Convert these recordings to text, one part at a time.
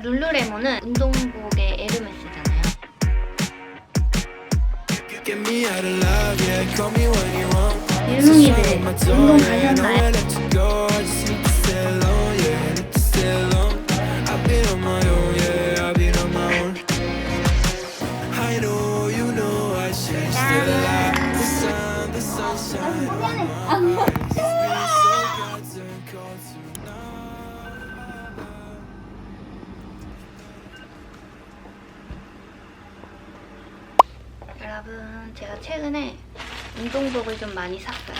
룰루레몬은 운동복의 에르메스잖아요. My 운동 가셨나요? 최근에 운동복을 좀 많이 샀어요.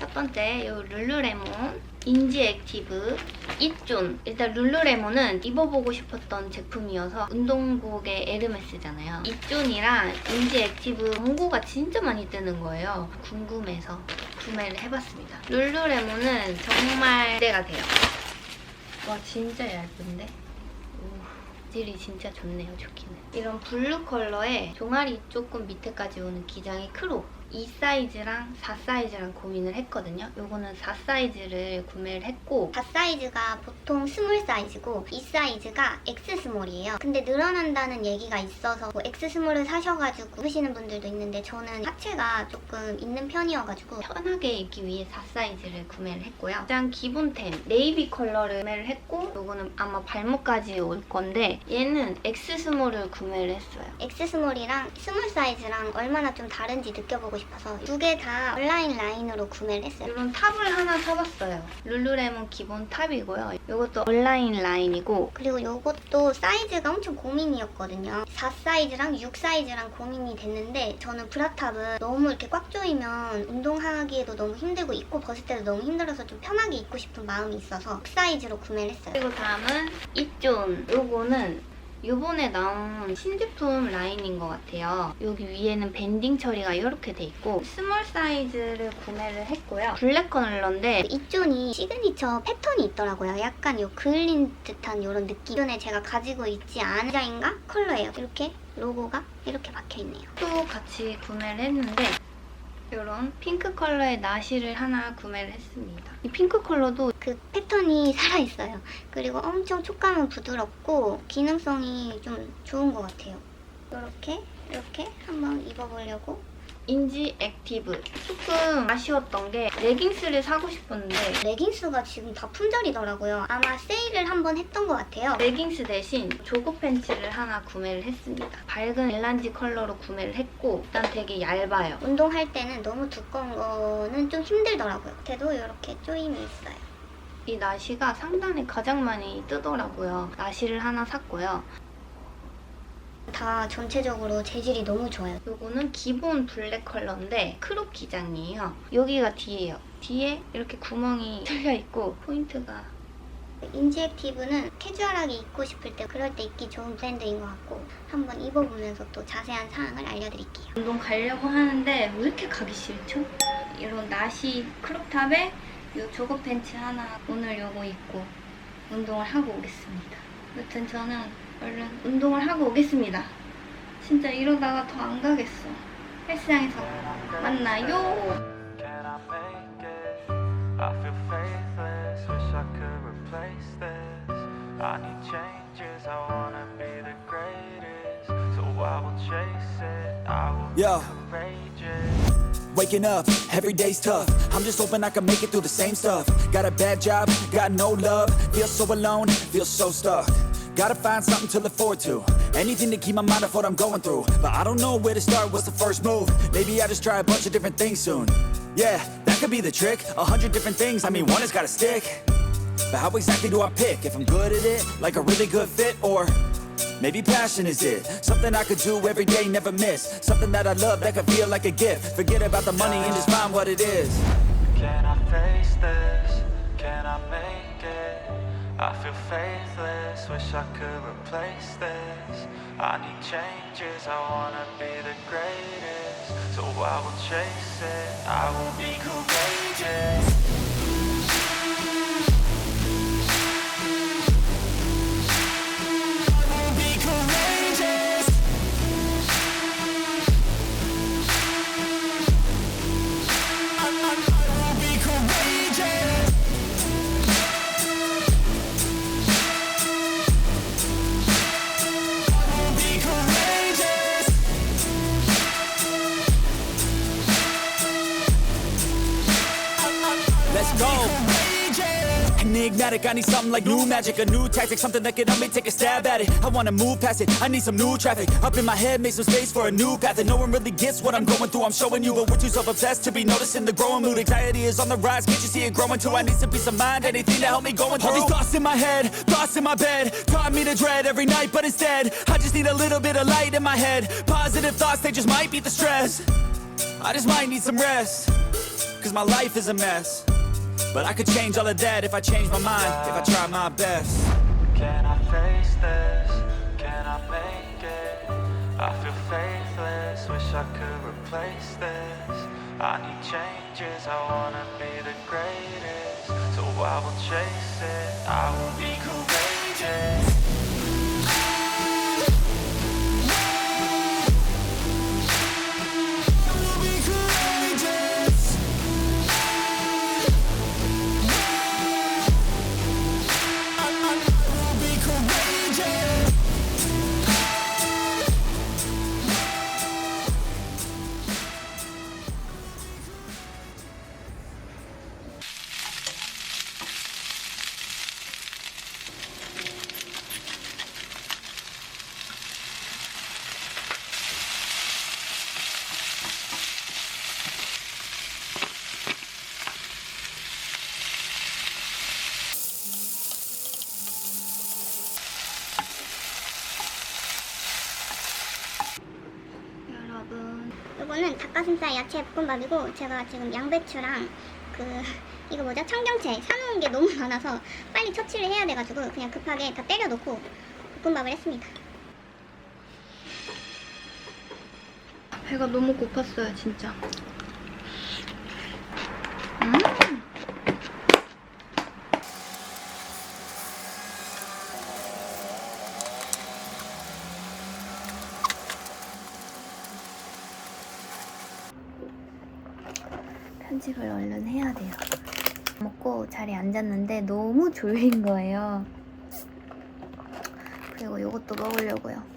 첫 번째 요 룰루레몬 인지 액티브 이존 일단 룰루레몬은 입어보고 싶었던 제품이어서 운동복의 에르메스잖아요. 이존이랑 인지 액티브 광고가 진짜 많이 뜨는 거예요. 궁금해서 구매를 해봤습니다. 룰루레몬은 정말 기대가 돼요. 와 진짜 얇은데? 오, 질이 진짜 좋네요, 좋기는. 이런 블루 컬러에 종아리 조금 밑에까지 오는 기장의 크롭. 이 사이즈랑 4 사이즈랑 고민을 했거든요. 요거는 4 사이즈를 구매를 했고 4 사이즈가 보통 스몰 사이즈고 이 사이즈가 X 스몰이에요. 근데 늘어난다는 얘기가 있어서 뭐 X 스몰을 사셔가지고 입으시는 분들도 있는데 저는 하체가 조금 있는 편이어가지고 편하게 입기 위해 4 사이즈를 구매를 했고요. 가장 기본템 네이비 컬러를 구매를 했고 요거는 아마 발목까지 올 건데 얘는 X 스몰을 구매를 했어요. X 스몰이랑 스몰 사이즈랑 얼마나 좀 다른지 느껴보고 싶어서 두 개 다 온라인 라인으로 구매를 했어요. 이런 탑을 하나 사봤어요. 룰루레몬 기본 탑이고요. 이것도 온라인 라인이고 그리고 요것도 사이즈가 엄청 고민이었거든요. 4 사이즈랑 6 사이즈랑 고민이 됐는데 저는 브라탑은 너무 이렇게 꽉 조이면 운동하기에도 너무 힘들고 입고 벗을 때도 너무 힘들어서 좀 편하게 입고 싶은 마음이 있어서 6 사이즈로 구매를 했어요. 그리고 다음은 이존. 요거는 요번에 나온 신제품 라인인 것 같아요. 여기 위에는 밴딩 처리가 이렇게 돼 있고 스몰 사이즈를 구매를 했고요. 블랙 컬러인데 이존이 시그니처 패턴이 있더라고요. 약간 요 그을린 듯한 이런 느낌. 이전에 제가 가지고 있지 않은 디자인과 컬러예요. 이렇게 로고가 이렇게 박혀 있네요. 또 같이 구매를 했는데 이런 핑크 컬러의 나시를 하나 구매를 했습니다. 이 핑크 컬러도 그 패턴이 살아있어요. 그리고 엄청 촉감은 부드럽고 기능성이 좀 좋은 것 같아요. 이렇게 이렇게 한번 입어보려고 인지 액티브. 조금 아쉬웠던 게 레깅스를 사고 싶었는데 레깅스가 지금 다 품절이더라고요. 아마 세일을 한번 했던 것 같아요. 레깅스 대신 조거 팬츠를 하나 구매를 했습니다. 밝은 엘란지 컬러로 구매를 했고 일단 되게 얇아요. 운동할 때는 너무 두꺼운 거는 좀 힘들더라고요. 그래도 이렇게 조임이 있어요. 이 나시가 상단에 가장 많이 뜨더라고요. 나시를 하나 샀고요. 다 전체적으로 재질이 너무 좋아요. 요거는 기본 블랙 컬러인데 크롭 기장이에요. 여기가 뒤에요. 뒤에 이렇게 구멍이 뚫려 있고 포인트가 인지액티브는 캐주얼하게 입고 싶을 때 그럴 때 입기 좋은 브랜드인 것 같고 한번 입어보면서 또 자세한 사항을 알려드릴게요. 운동 가려고 하는데 왜 이렇게 가기 싫죠? 이런 나시 크롭탑에 요 조거 팬츠 하나 오늘 요거 입고 운동을 하고 오겠습니다. 여튼 저는 얼른 운동을 하고 오겠습니다. 진짜 이러다가 더 안 가겠어. 헬스장에서 만나요. Yeah. Waking up, every day's tough. I'm just hoping I can make it through the same stuff. Got a bad job, got no love. Feel so alone, feel so stuck. Gotta find something to look forward to. Anything to keep my mind off what I'm going through. But I don't know where to start, what's the first move? Maybe I just try a bunch of different things soon. Yeah, that could be the trick. A hundred different things, I mean, one has gotta stick. But how exactly do I pick? If I'm good at it, like a really good fit, or maybe passion is it? Something I could do every day, never miss. Something that I love that could feel like a gift. Forget about the money and just find what it is. Can I face this? I feel faithless, wish I could replace this. I need changes, I wanna be the greatest. So I will chase it, I will be courageous. Enigmatic. I need something like new magic, a new tactic, something that can help me take a stab at it. I wanna move past it. I need some new traffic. Up in my head, make some space for a new path. And no one really gets what I'm going through. I'm showing you, but we're too self-obsessed to be noticing the growing mood. Anxiety is on the rise. Can't you see it growing too? I need some peace of mind. Anything to help me going through. All these thoughts in my head, thoughts in my bed, taught me to dread every night, but instead, I just need a little bit of light in my head. Positive thoughts, they just might beat the stress. I just might need some rest. Cause my life is a mess. But I could change all of that if I change my mind, if I try my best. Can I face this? Can I make it? I feel faithless, wish I could replace this. I need changes, I wanna be the greatest. So I will chase it, I will be courageous. 이거는 닭가슴살 야채 볶음밥이고 제가 지금 양배추랑 그 이거 뭐죠 청경채 사놓은 게 너무 많아서 빨리 처치를 해야 돼가지고 그냥 급하게 다 때려 놓고 볶음밥을 했습니다. 배가 너무 고팠어요 진짜 음 편집을 얼른 돼요. 먹고 자리에 앉았는데 너무 졸린 거예요. 그리고 이것도 먹으려고요.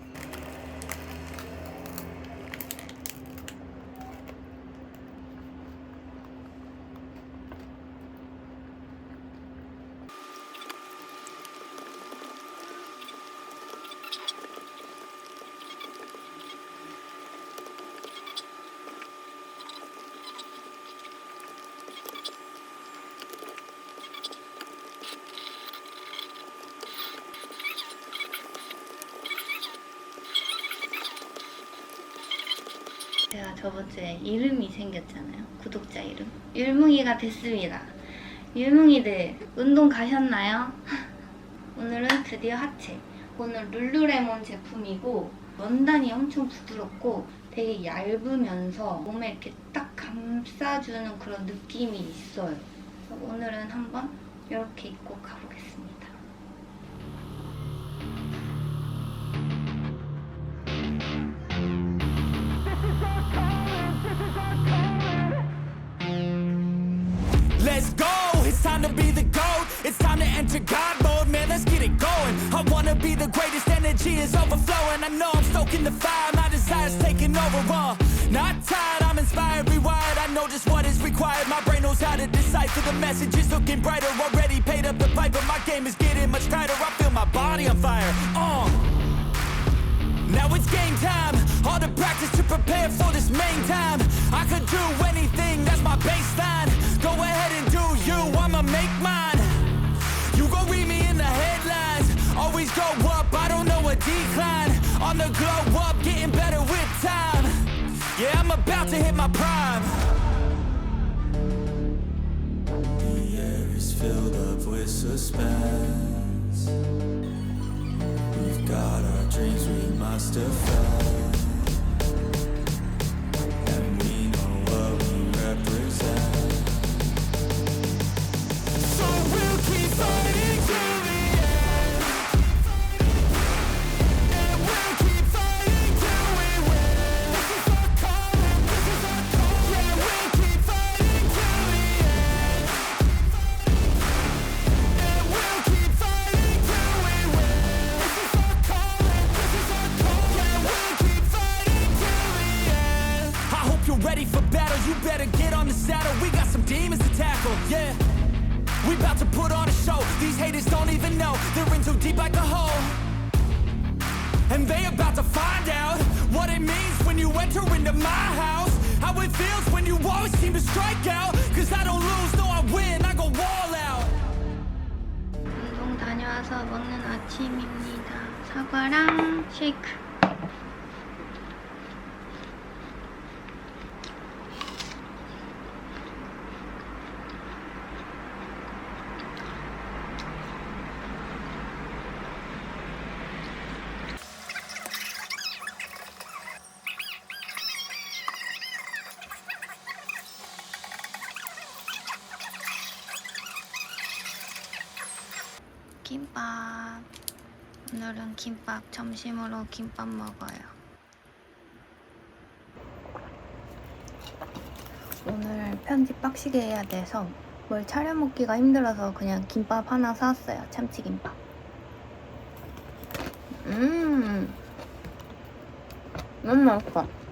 저번 주에 이름이 생겼잖아요. 구독자 이름. 율뭉이가 됐습니다. 율뭉이들 운동 가셨나요? 오늘은 드디어 하체. 오늘 룰루레몬 제품이고 원단이 엄청 부드럽고 되게 얇으면서 몸에 이렇게 딱 감싸주는 그런 느낌이 있어요. 오늘은 한번 이렇게 입고 가보겠습니다. God mode, man, let's get it going. I wanna be the greatest, energy is overflowing. I know I'm stoking the fire, my desire's taking over. Uh, not tired, I'm inspired, rewired. I know just what is required. My brain knows how to decipher the messages, looking brighter. Already paid up the pipe, but my game is getting much tighter. I feel my body on fire. Uh. Now it's game time. All the practice to prepare for this main time. I could do anything, that's my baseline. Go ahead and do you, I'ma make mine. You gon' read me in the headlines. Always go up, I don't know a decline. On the glow up, getting better with time. Yeah, I'm about to hit my prime. The air is filled up with suspense. We've got our dreams we must defend. We got some demons to tackle. Yeah. We about to put on a show. These haters don't even know they're in too deep like a hole. And they about to find out what it means when you enter into my house. How it feels when you always seem to strike out. Cause I don't lose, no, I win, I go all out. 운동 다녀와서 먹는 아침입니다. 사과랑 쉐이크. 김밥 점심으로 김밥 먹어요. 오늘 편집 빡시게 해야 돼서 뭘 차려 먹기가 힘들어서 그냥 김밥 하나 사왔어요. 참치김밥. 음. 너무 맛있어.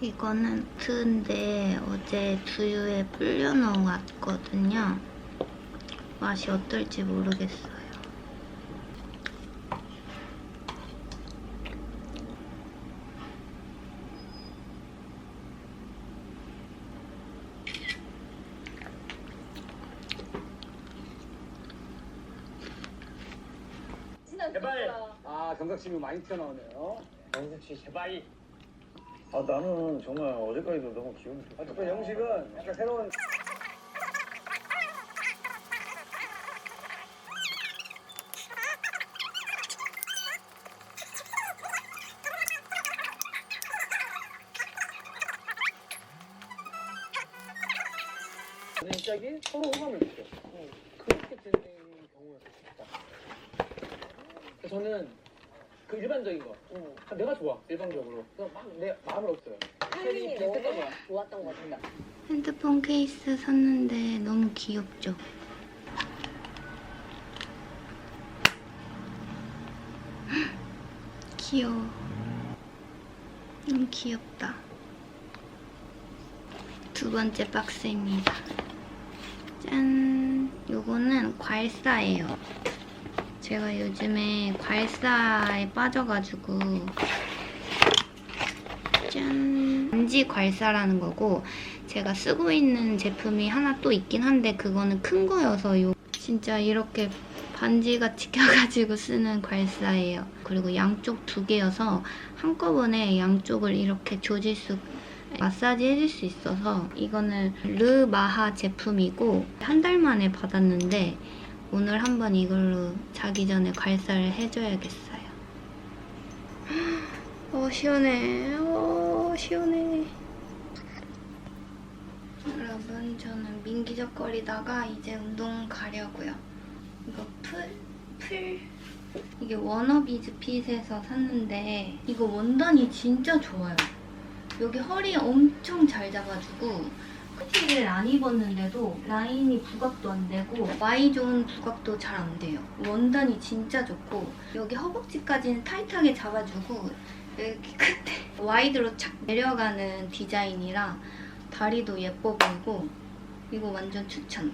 이거는 트인데 어제 두유에 불려놓은 왔거든요. 맛이 어떨지 모르겠어요. 제발. 아 경각심이 많이 튀어나오네요. 영숙 씨 제발. 아 나는 정말 어제까지도 너무 기분이 좋아. 아, 또 영식은 약간 새로운 갑자기 서로 호감을 느껴. 어, 그렇게 되는 경우가 있다. 저는 그 일반적인 거. 어, 내가 좋아 일반적으로. 그냥 막내 마음을 없어요. 타이밍이 비슷했던 너무 거야. 좋았던 것 같다. 핸드폰 케이스 샀는데 너무 귀엽죠? 귀여워. 너무 귀엽다. 두 번째 박스입니다. 짠! 요거는 괄사예요. 제가 요즘에 괄사에 빠져가지고 짠! 반지 괄사라는 거고 제가 쓰고 있는 제품이 하나 또 있긴 한데 그거는 큰 거여서 요 진짜 이렇게 반지같이 껴가지고 쓰는 괄사예요. 그리고 양쪽 두 개여서 한꺼번에 양쪽을 이렇게 조질 수 마사지 해줄 수 있어서 이거는 르마하 제품이고 한 달 만에 받았는데 오늘 한번 이걸로 자기 전에 괄사를 해줘야겠어요. 어 시원해. 어 시원해. 여러분 저는 민기적거리다가 이제 운동 가려고요. 이거 풀? 풀? 이게 워너비즈 핏에서 샀는데 이거 원단이 진짜 좋아요. 여기 허리 엄청 잘 잡아주고 코티를 안 입었는데도 라인이 부각도 안 되고 Y존 부각도 잘 안 돼요. 원단이 진짜 좋고 여기 허벅지까지는 타이트하게 잡아주고 여기 끝에 와이드로 착 내려가는 디자인이라 다리도 예뻐 보이고 이거 완전 추천.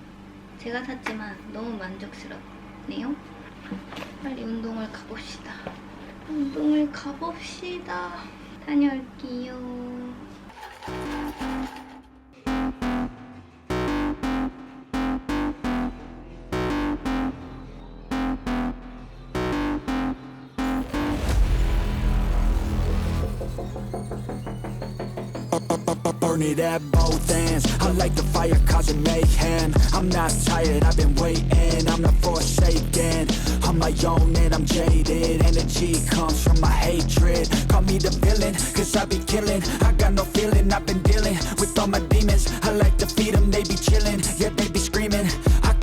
제가 샀지만 너무 만족스럽네요. 빨리 운동을 가봅시다. 운동을 가봅시다. 다녀올게요. Burn it at both ends. I like the fire causing mayhem. I'm not tired, I've been waiting. I'm not forsaken. I'm my own and I'm jaded. Energy comes from my hatred. Call me the villain, cause I be killing. I got no feeling, I've been dealing with all my demons. I like to feed them, they be chilling, yeah, they be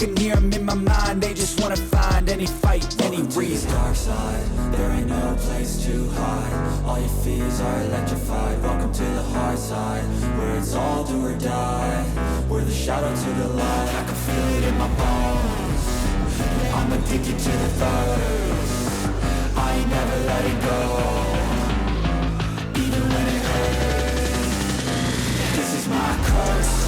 can hear them in my mind, they just wanna find any fight, any reason. to the dark side, there ain't no place to hide. All your fears are electrified. Welcome to the hard side, where it's all do or die. We're the shadow to the light. I can feel it in my bones. I'm addicted to the thirst. I ain't never letting go, even when it hurts. This is my curse.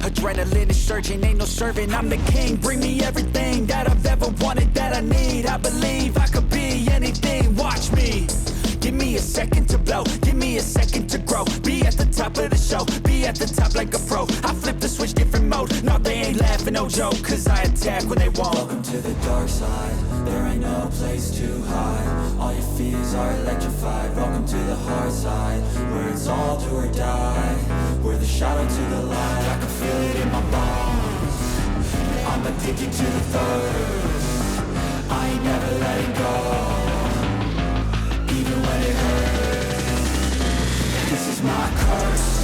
Adrenaline is surging, ain't no servant. I'm the king, bring me everything that I've ever wanted, that I need. I believe I could be anything, watch me. Give me a second to blow, give me a second to grow. Be at the top of the show, be at the top like a pro. I flip the switch, different mode. No, they ain't laughing, no joke, cause I attack when they won't. Welcome to the dark side. There ain't no place to hide. All your fears are electrified. Welcome to the hard side, where it's all do or die. We're the shadow to the light. I can feel it in my bones. I'm addicted to the thirst. I ain't never letting go, even when it hurts. This is my curse.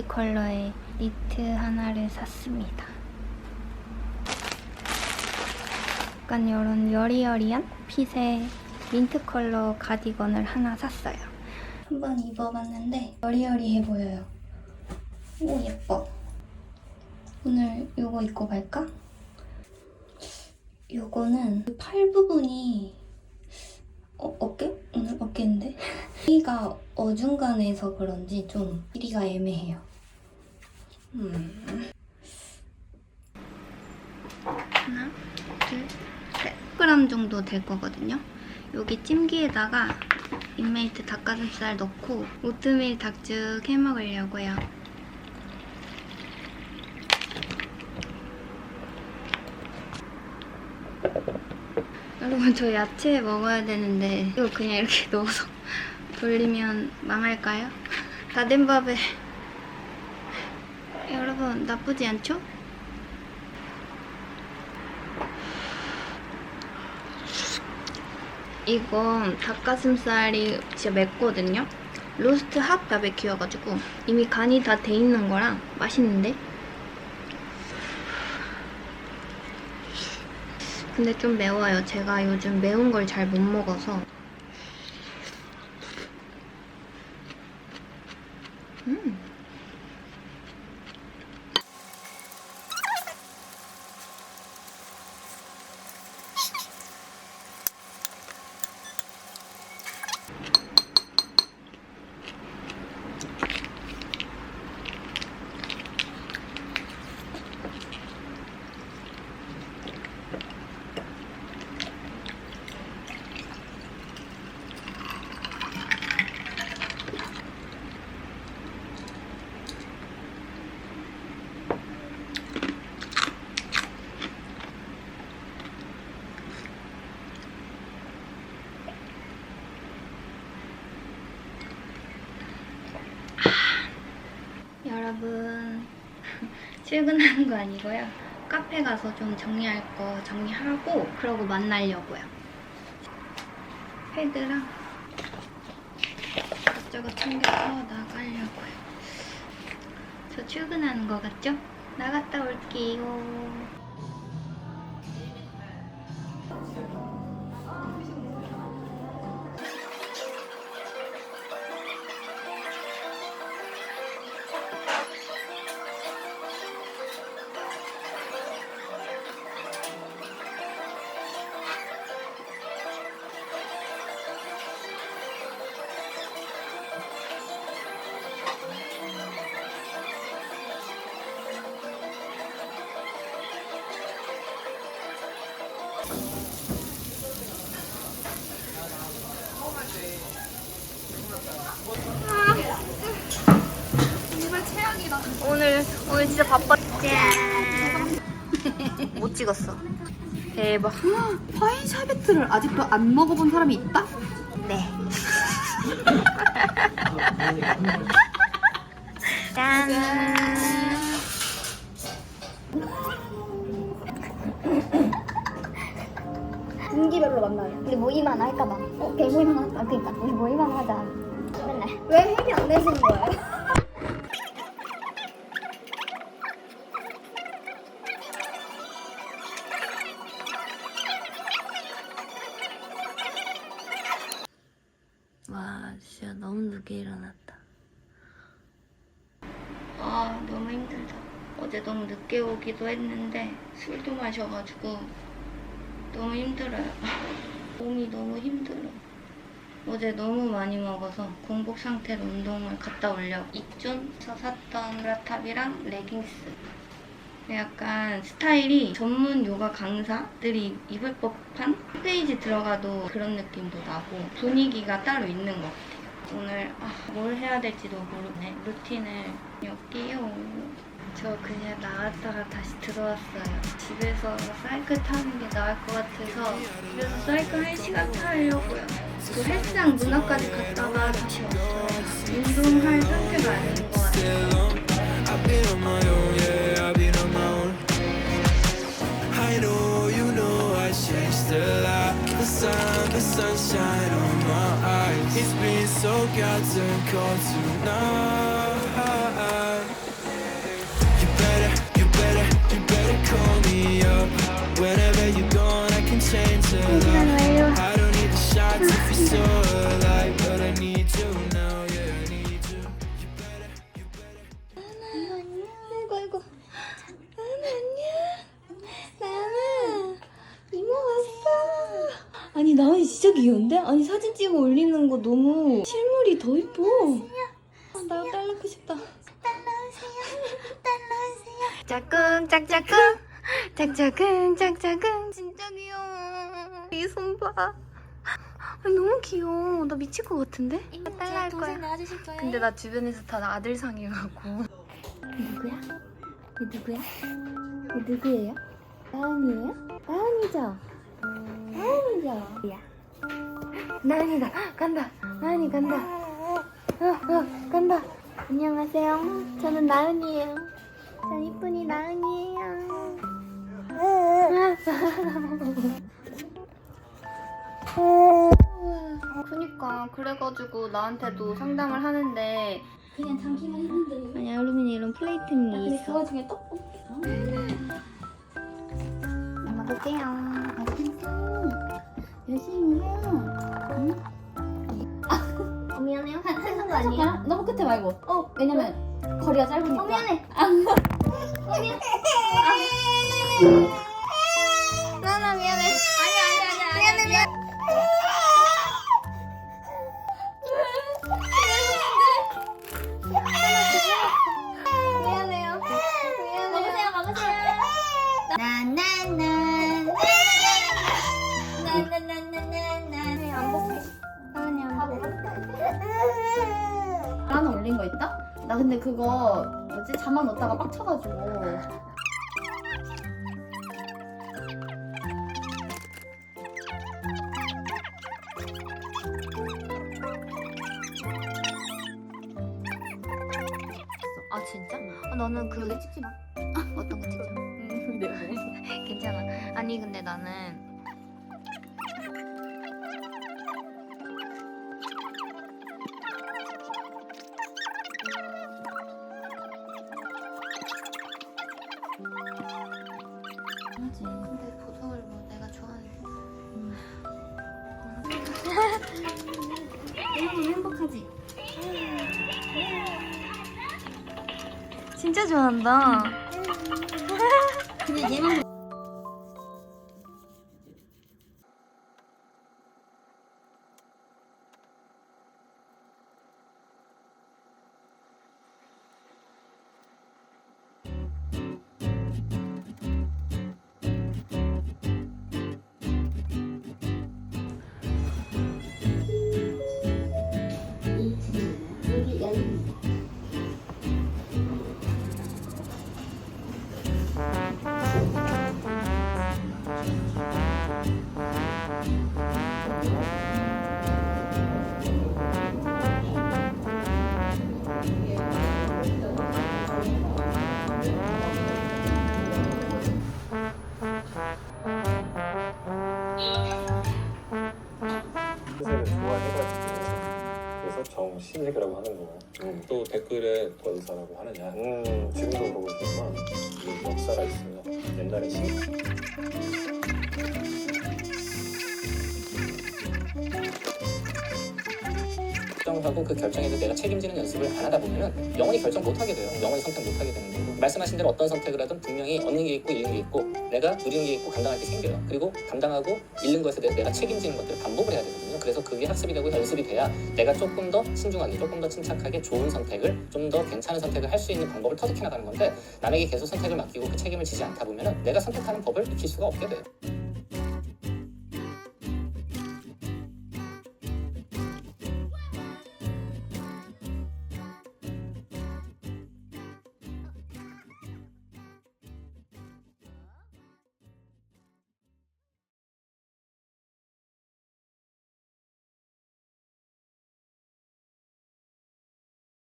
베이지 컬러의 니트 하나를 샀습니다. 약간 요런 여리여리한 핏의 민트 컬러 가디건을 하나 샀어요. 한번 입어봤는데 여리여리해 보여요. 오 예뻐. 오늘 요거 입고 갈까? 요거는 팔 부분이 어, 어깨? 오늘 어깨인데? 길이가 어중간해서 그런지 좀 길이가 애매해요. 음. 하나, 둘, 셋. 10g 정도 될 거거든요. 여기 찜기에다가 인메이트 닭가슴살 넣고 오트밀 닭죽 해 먹으려고요. 여러분 저 야채 먹어야 되는데 이거 그냥 이렇게 넣어서 돌리면 망할까요? 다 된 밥에 나쁘지 않죠? 이건 닭가슴살이 진짜 맵거든요. 로스트 핫 바베큐여가지고 이미 간이 다 돼 있는 거랑 맛있는데? 근데 좀 매워요. 제가 요즘 매운 걸 잘 못 먹어서. 음. 여러분 출근하는 거 아니고요. 카페 가서 좀 정리할 거 정리하고 그러고 만나려고요. 패드랑 이것저것 챙겨서 나가려고요. 저 출근하는 거 같죠? 나갔다 올게요. 오늘 오늘 진짜 바빠. 못 찍었어. 대박. 파인 샤베트를 아직도 안 먹어본 사람이 있다? 네. 짠. 너무 늦게 오기도 했는데 술도 마셔가지고 너무 힘들어요. 몸이 너무 힘들어. 어제 너무 많이 먹어서 공복 상태로 운동을 갔다 오려고 이존에서 샀던 브라탑이랑 레깅스 약간 스타일이 전문 요가 강사들이 입을 법한 홈페이지 들어가도 그런 느낌도 나고 분위기가 따로 있는 것 같아요. 오늘 아, 뭘 해야 될지도 모르네. 루틴을 엮기요. 저 그냥 나갔다가 다시 들어왔어요. 집에서 사이클 타는 게 나을 것 같아서 집에서 사이클 1시간 타려고요. 그 헬스장 문 앞까지 갔다가 다시 왔어요. 운동할 상태가 아닌 것 같아요. Sunshine on my eyes. It's been so goddamn cold tonight. 아니 나은이 진짜 귀여운데? 아니 사진 찍어 올리는 거 너무 실물이 더 이뻐. 아, 나도 딸 낳고 싶다 짝꿍 짝짝꿍 짝짝꿍 짝짝꿍 진짜 귀여워 이 손봐 아니, 너무 귀여워 나 미칠 것 같은데? 딸 낳을 거야 근데 나 주변에서 다 아들상이라고 누구야? 이 누구야? 이 누구예요? 나은이에요? 나은이죠? 나은이죠? 야. 나은이다. 간다. 나은이 간다. 어, 어, 간다. 안녕하세요. 저는 나은이에요. 전 이쁜이 나은이에요. 그니까 그래가지고 나한테도 상담을 하는데 그냥 잠기만 했는데. 아니 알루미늄 이런 플레이팅이 근데 있어. 그 와중에 떡볶이. 먹을게요. 열심히 해요. 응? 어, 미안해요. 하는 거 아니에요? 너무 끝에 말고. 어, 왜냐면 거리가 짧으니까. 어, 미안해. 나 근데 그거 뭐지 자막 넣다가 빡쳐가지고 아 진짜? 아, 너는 그 찍지 마. 어떤 거 찍자. 네. 괜찮아. 아니 근데 나는 진짜 좋아한다. 정신이라고 하는 거. 음. 또 댓글에 누가 의사라고 하느냐. 음, 지금도 그러고 있지만 이게 역사가 있어요. 옛날에 신 결정하고 그 결정에 대해 내가 책임지는 연습을 안 하다 보면은 영원히 결정 못 하게 돼요. 영원히 선택 못 하게 되는 거고. 말씀하신 대로 어떤 선택을 하든 분명히 얻는 게 있고 잃는 게 있고 내가 누리는 게 있고 감당할 게 생겨요. 그리고 감당하고 잃는 것에 대해서 내가 책임지는 것들을 반복을 해야 되거든요. 그래서 그게 학습이 되고 연습이 돼야 내가 조금 더 신중하게, 조금 더 침착하게 좋은 선택을 좀 더 괜찮은 선택을 할 수 있는 방법을 터득해 나가는 건데 남에게 계속 선택을 맡기고 그 책임을 지지 않다 보면은 내가 선택하는 법을 익힐 수가 없게 돼요.